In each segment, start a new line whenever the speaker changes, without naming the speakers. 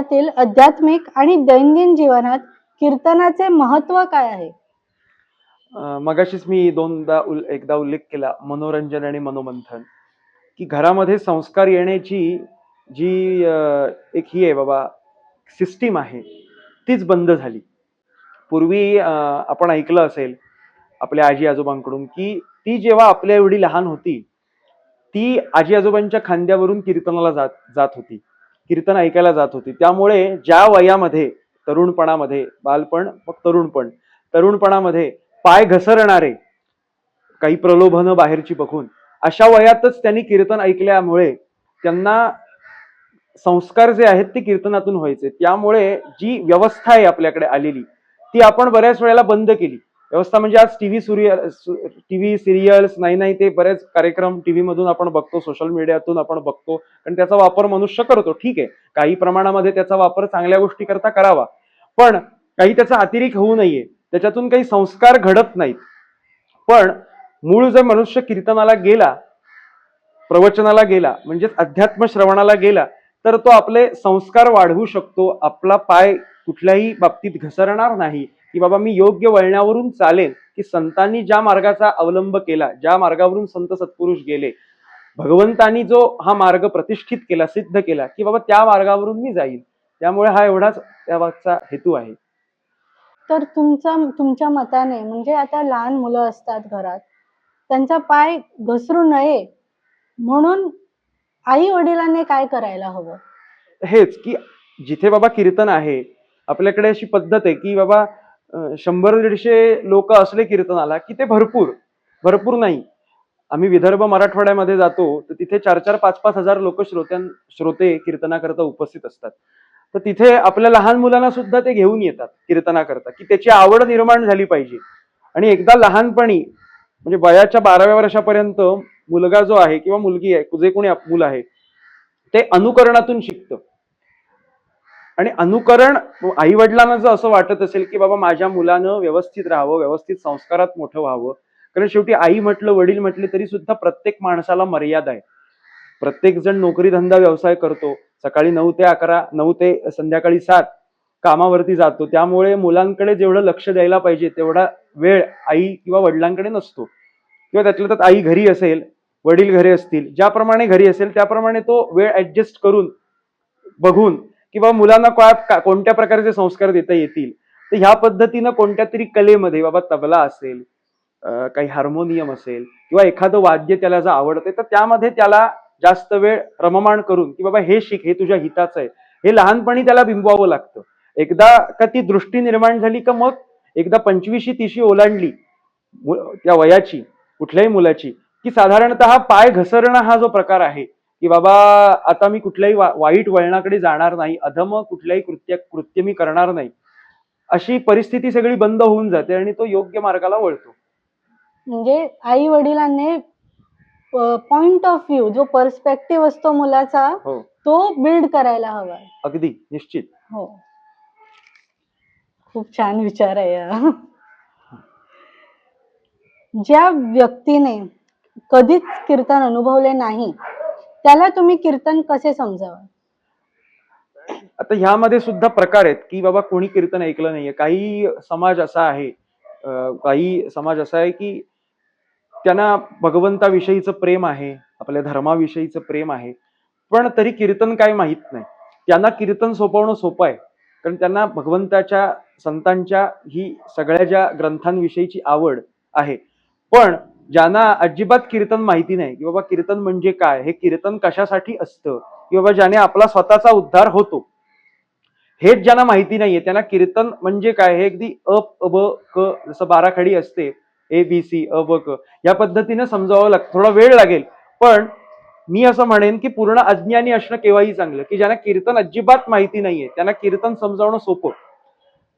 आजच्या काळातील आध्यात्मिक आणि दैनंदिन जीवनात कीर्तनाचे महत्त्व काय आहे?
मगाशीच मी दोनदा उल- एकदा उल्लेख केला मनोरंजन आणि मनोमंथन. की घरामध्ये संस्कार येण्याची जी एक ही आहे बाबा सिस्टीम आहे तीच बंद झाली. पूर्वी आपण ऐकलं असेल आपल्या आजी आजोबांकडून की ती जेव्हा आपल्या एवढी लहान होती ती आजी आजोबांच्या खांद्यावरून कीर्तनाला जात जात होती. कीर्तन ऐकायला जात होती. त्यामुळे ज्या वयामध्ये तरुणपणामध्ये बालपण मग तरुणपण तरुणपणामध्ये पाय घसरणारे काही प्रलोभनं बाहेरची बघून अशा वयातच त्यांनी कीर्तन ऐकल्यामुळे त्यांना संस्कार जे आहेत ते कीर्तनातून व्हायचे. त्यामुळे जी व्यवस्था आहे आपल्याकडे आलेली ती आपण बऱ्याच वेळेला बंद केली. व्यवस्था म्हणजे आज टीव्ही सूर्य टीव्ही सिरियल्स नाही नाही ते बरेच कार्यक्रम टीव्ही मधून आपण बघतो सोशल मीडियातून आपण बघतो. कारण त्याचा वापर मनुष्य करतो ठीक आहे. काही प्रमाणामध्ये त्याचा वापर चांगल्या गोष्टी करता करावा. पण काही त्याचा अतिरेक होऊ नये. त्याच्यातून काही संस्कार घडत नाहीत. पण मूळ जर मनुष्य कीर्तनाला गेला प्रवचनाला गेला म्हणजेच अध्यात्म श्रवणाला गेला तर तो आपले संस्कार वाढवू शकतो. आपला पाय कुठल्याही बाबतीत घसरणार नाही. की बाबा मी योग्य वळणावरून चालेन की संतांनी ज्या मार्गाचा अवलंब केला ज्या मार्गावरून संत सत्पुरुष गेले भगवंतानी जो हा मार्ग प्रतिष्ठित केला सिद्ध केला की बाबा त्या मार्गावरून मी जाईल त्यामुळे हा एवढाच त्या मागचा हेतू आहे.
तर तुमचा तुमच्या मताने म्हणजे आता लहान मुलं असतात घरात त्यांचा पाय घसरू नये म्हणून आई वडिलांनी काय करायला हवं?
हेच की जिथे बाबा कीर्तन आहे आपल्याकडे अशी पद्धत आहे की बाबा शंभर दीडशे लोक असले कीर्तनाला की ते भरपूर भरपूर नाही. आम्ही विदर्भ मराठवाड्यामध्ये जातो तर तिथे चार चार पाच पाच हजार लोक श्रोत्यां श्रोते कीर्तनाकरता उपस्थित असतात. तर तिथे आपल्या लहान मुलांना सुद्धा ते घेऊन येतात कीर्तनाकरता की त्याची आवड निर्माण झाली पाहिजे. आणि एकदा लहानपणी म्हणजे वयाच्या बाराव्या वर्षापर्यंत मुलगा जो आहे किंवा मुलगी आहे जे कोणी मुलं आहे ते अनुकरणातून शिकतं. आणि अनुकरण आई वडिलांना जर असं वाटत असेल की बाबा माझ्या मुलानं व्यवस्थित राहावं व्यवस्थित संस्कारात मोठं व्हावं कारण शेवटी आई म्हटलं वडील म्हटले तरी सुद्धा प्रत्येक माणसाला मर्यादा आहे. प्रत्येक जण नोकरी धंदा व्यवसाय करतो. सकाळी नऊ ते अकरा नऊ ते संध्याकाळी सात कामावरती जातो. त्यामुळे मुलांकडे जेवढं लक्ष द्यायला पाहिजे तेवढा वेळ आई किंवा वडिलांकडे नसतो. किंवा त्यातल्या त्यात आई घरी असेल वडील घरी असतील ज्याप्रमाणे घरी असेल त्याप्रमाणे तो वेळ ऍडजस्ट करून बघून किंवा मुलांना काय का- कोणत्या प्रकारचे संस्कार देता येतील? तर ह्या पद्धतीनं कोणत्या तरी कलेमध्ये बाबा तबला असेल काही हार्मोनियम असेल किंवा एखादं वाद्य त्याला जर आवडते तर त्यामध्ये त्याला जास्त वेळ रममाण करून की बाबा हे शिक हे तुझ्या हिताचं आहे. हे लहानपणी त्याला बिंबवावं लागतं. एकदा का ती दृष्टी निर्माण झाली का मग एकदा पंचवीशी तिशी ओलांडली मु- त्या वयाची कुठल्याही मुलाची की साधारणतः पाय घसरणं हा जो प्रकार आहे की बाबा आता मी कुठल्याही वा- वाईट वळणाकडे जाणार नाही अधम कुठल्याही कृत्य कृत्य मी करणार नाही अशी परिस्थिती सगळी बंद होऊन जाते आणि तो योग्य मार्गाला वळतो.
म्हणजे आई वडिलांनी पॉइंट ऑफ व्ह्यू जो पर्स्पेक्टिव्ह असतो मुलाचा
हो.
तो बिल्ड करायला हवा.
अगदी निश्चित.
हो. खूप छान विचार आहे. ज्या व्यक्तीने कधीच कीर्तन अनुभवले नाही त्याला तुम्ही कीर्तन कसे समजावा
आता ह्यामध्ये सुद्धा प्रकार आहेत की बाबा कोणी कीर्तन ऐकलं नाहीये. काही समाज असा आहे काही समाज असा आहे की त्यांना भगवंताविषयीचं प्रेम आहे आपल्या धर्माविषयीचं प्रेम आहे पण तरी कीर्तन काय माहीत नाही. त्यांना कीर्तन सोपवणं सोपं आहे कारण त्यांना भगवंताच्या संतांच्या ही सगळ्या ज्या ग्रंथांविषयीची आवड आहे. पण ज्यांना अजिबात कीर्तन माहिती नाही की बाबा कीर्तन म्हणजे काय? हे कीर्तन कशासाठी असतं? की बाबा ज्याने आपला स्वतःचा उद्धार होतो. हेच ज्यांना माहिती नाहीये त्यांना कीर्तन म्हणजे काय? हे अगदी अ ब क जसं बाराखडी असते ए बी सी अ ब क या पद्धतीने समजावं लाग थोडा वेळ लागेल. पण मी असं म्हणेन की पूर्ण अज्ञानी असणं केव्हाही चांगलं की ज्यांना कीर्तन अजिबात माहिती नाहीये त्यांना कीर्तन समजावणं सोपं.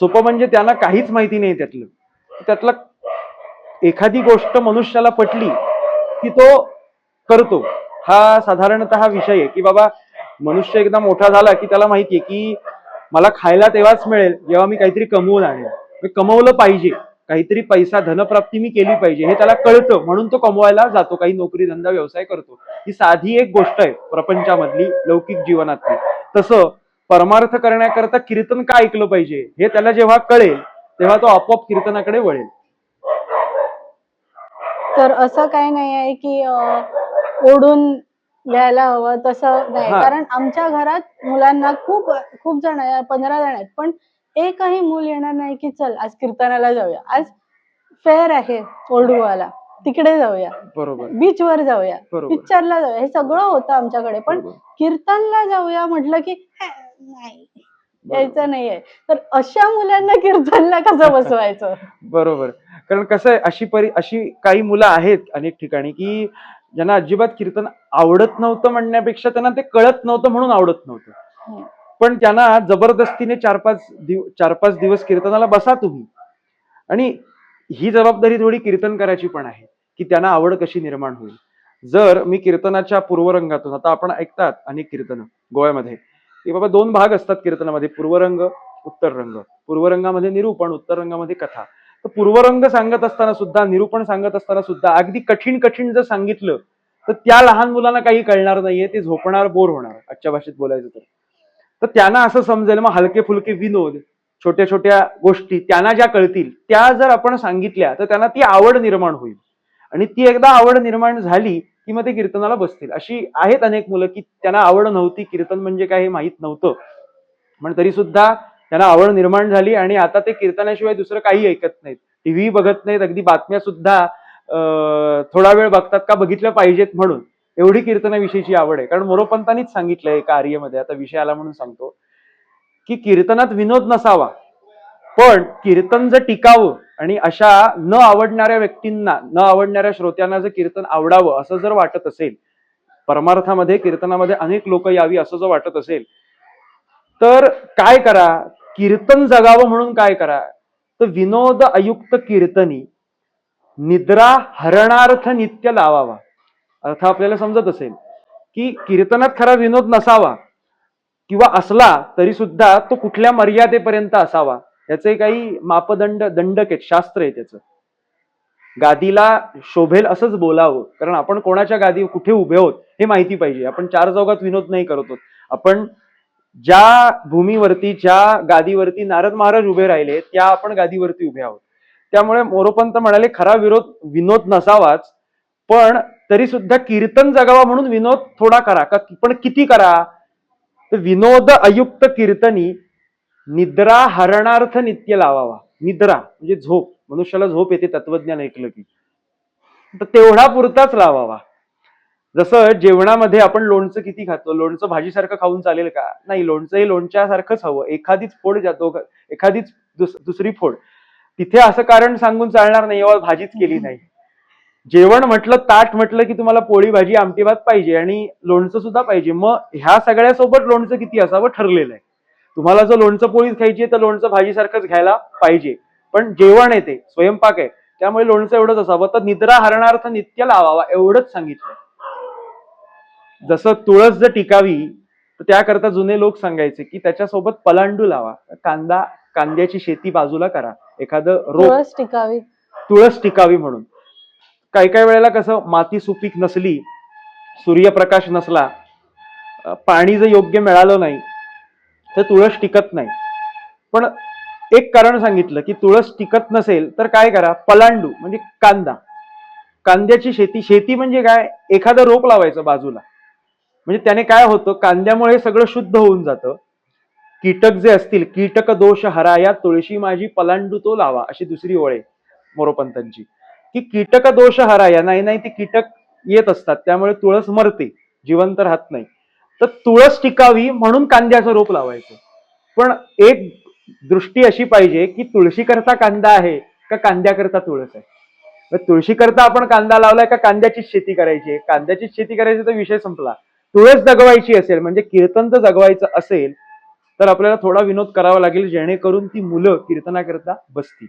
सोपं म्हणजे त्यांना काहीच माहिती नाही त्यातलं. त्यातलं एखादी गोष्ट मनुष्याला पटली की तो करतो. हा साधारणतः विषय आहे की बाबा मनुष्य एकदा मोठा झाला की त्याला माहितीये की मला खायला तेव्हाच मिळेल जेव्हा मी काहीतरी कमवून आणेल. मी कमवलं पाहिजे. काहीतरी पैसा धनप्राप्ती मी केली पाहिजे. हे त्याला कळतं. म्हणून तो कमवायला जातो. काही नोकरी धंदा व्यवसाय करतो. ही साधी एक गोष्ट आहे प्रपंचामधली लौकिक जीवनातली. तसं परमार्थ करण्याकरता कीर्तन का ऐकलं पाहिजे? हे त्याला जेव्हा कळेल तेव्हा तो आपोआप कीर्तनाकडे वळेल.
तर असं काही नाही आहे की ओढून घ्यायला हवं तसं नाही. कारण आमच्या घरात मुलांना खूप खूप जण आहे पंधरा जण आहेत. पण एकही मूल येणार नाही की चल आज कीर्तनाला जाऊया. आज फेअर आहे ओल्डूवाला तिकडे जाऊया.
बरोबर.
बीच वर जाऊया पिक्चरला जाऊया. हे सगळं होतं आमच्याकडे. पण. कीर्तनला जाऊया म्हटलं की "हे, नाही. यायचं नाहीये. तर अशा मुलांना कीर्तनला कसं बसवायचं?
बरोबर. कारण कसं आहे अशी परी अशी काही मुलं आहेत अनेक ठिकाणी की ज्यांना अजिबात कीर्तन आवडत नव्हतं म्हणण्यापेक्षा त्यांना ते कळत नव्हतं म्हणून आवडत नव्हतं.
हम्म.
पण त्यांना जबरदस्तीने चार पाच दिव चार पाच दिवस कीर्तनाला बसा तुम्ही. आणि ही जबाबदारी थोडी कीर्तन करायची पण आहे की त्यांना आवड कशी निर्माण होईल. जर मी कीर्तनाच्या पूर्वरंगातून आता आपण ऐकतात अनेक कीर्तन गोव्यामध्ये की बाबा दोन भाग असतात कीर्तनामध्ये पूर्वरंग उत्तर रंग पूर्वरंगामध्ये निरूपण उत्तर रंगामध्ये कथा. तर पूर्वरंग सांगत असताना सुद्धा निरूपण सांगत असताना सुद्धा अगदी कठीण कठीण जर सांगितलं तर त्या लहान मुलांना काही कळणार नाहीये ते झोपणार बोर होणार आजच्या भाषेत बोलायचं तर. तर त्यांना असं समजेल मग हलके फुलके विनोद छोट्या छोट्या गोष्टी त्यांना ज्या कळतील त्या जर आपण सांगितल्या तर त्यांना ती आवड निर्माण होईल. आणि ती एकदा आवड निर्माण झाली की मग ते कीर्तनाला बसतील. अशी आहेत अनेक मुलं की त्यांना आवड नव्हती. कीर्तन म्हणजे काय हे माहीत नव्हतं. पण तरी सुद्धा त्यांना आवड निर्माण झाली आणि आता ते कीर्तनाशिवाय दुसरं काही ऐकत नाहीत. टीव्ही बघत नाहीत. अगदी बातम्या सुद्धा थोडा वेळ बघतात का बघितल्या पाहिजेत म्हणून. एवढी कीर्तनाविषयीची आवड आहे. कारण मोरोपंतांनीच सांगितलंय एका आर्यमध्ये. आता विषय आला म्हणून सांगतो. की कीर्तनात विनोद नसावा. पण कीर्तन जर टिकावं आणि अशा न आवडणाऱ्या व्यक्तींना न आवडणाऱ्या श्रोत्यांना जर कीर्तन आवडावं असं जर वाटत असेल परमार्थामध्ये कीर्तनामध्ये अनेक लोक यावी असं जर वाटत असेल तर काय करा? कीर्तन जगावं म्हणून काय करा? तर विनोद अयुक्त कीर्तनी निद्रा हरणार्थ नित्य लावावा. अर्थ आपल्याला समजत असेल की कीर्तनात खरा विनोद नसावा किंवा असला तरी सुद्धा तो कुठल्या मर्यादेपर्यंत असावा. याचे काही मापदंड दंडक आहेत शास्त्र आहे त्याचं. गादीला शोभेल असंच बोलावं कारण आपण कोणाच्या गादी कुठे उभे आहोत हे माहिती पाहिजे. आपण चार चौघात विनोद नाही करत आहोत. आपण ज्या भूमीवरती ज्या गादीवरती नारद महाराज उभे राहिले त्या आपण गादीवरती उभे आहोत. त्यामुळे मोरोपंत म्हणाले खरा विरोध विनोद नसावाच पण तरी सुद्धा कीर्तन जगावा म्हणून विनोद थोडा करा. का पण किती करा? तर विनोद अयुक्त कीर्तनी निद्रा हरणार्थ नित्य लावावा. निद्रा म्हणजे झोप. मनुष्याला झोप येते तत्वज्ञान ऐकलं की. तर तेवढा पुरताच लावावा. जसं जेवणामध्ये आपण लोणचं किती खातो? लोणचं भाजीसारखं खाऊन चालेल का? नाही लोणचं हे लोणच्यासारखंच हवं. एखादीच फोड जातो एखादीच दुस- दुसरी फोड. तिथे असं कारण सांगून चालणार नाही एवढं भाजीच केली नाही. जेवण म्हटलं ताट म्हटलं की तुम्हाला पोळी भाजी आमटी भात पाहिजे आणि लोणचं सुद्धा पाहिजे. मग ह्या सगळ्यासोबत लोणचं किती असावं ठरलेलं आहे. तुम्हाला जर लोणचं पोळीच खायची आहे तर लोणचं भाजीसारखंच घ्यायला पाहिजे. पण जेवण आहे ते स्वयंपाक आहे. त्यामुळे लोणचं एवढंच असावं. तर निद्रा हरणार्थ नित्य लावावा एवढंच सांगितलं जसं तुळस जर टिकावी तर त्याकरता जुने लोक सांगायचे की त्याच्यासोबत पलांडू लावा. कांदा कांद्याची शेती बाजूला करा. एखादं
तुळस टिकावी.
तुळस टिकावी म्हणून. काही काही वेळेला कसं माती सुपीक नसली सूर्यप्रकाश नसला पाणी जर योग्य मिळालं नाही तर तुळस टिकत नाही. पण एक कारण सांगितलं की तुळस टिकत नसेल तर काय करा? पलांडू म्हणजे कांदा. कांद्याची शेती शेती म्हणजे काय? एखादं रोप लावायचं बाजूला. म्हणजे त्याने काय होतं? कांद्यामुळे सगळं शुद्ध होऊन जातं. कीटक जे असतील कीटक दोष हराया तुळशी माझी पलांडू तो लावा अशी दुसरी ओळ आहे मोरोपंतांची. की कीटक दोष हराया नाही नाही ते कीटक येत असतात त्यामुळे तुळस मरते जिवंत राहत नाही. तर तुळस टिकावी म्हणून कांद्याचं रोप लावायचं. पण एक दृष्टी अशी पाहिजे की तुळशीकरता कांदा आहे का कांद्याकरता तुळस आहे? तुळशीकरता आपण कांदा लावलाय का कांद्याचीच शेती करायची आहे? कांद्याचीच शेती करायची तर विषय संपला. तुळस जगवायची असेल म्हणजे कीर्तन जर जगवायचं असेल तर आपल्याला थोडा विनोद करावा लागेल जेणेकरून ती मुलं कीर्तनाकरता बसतील.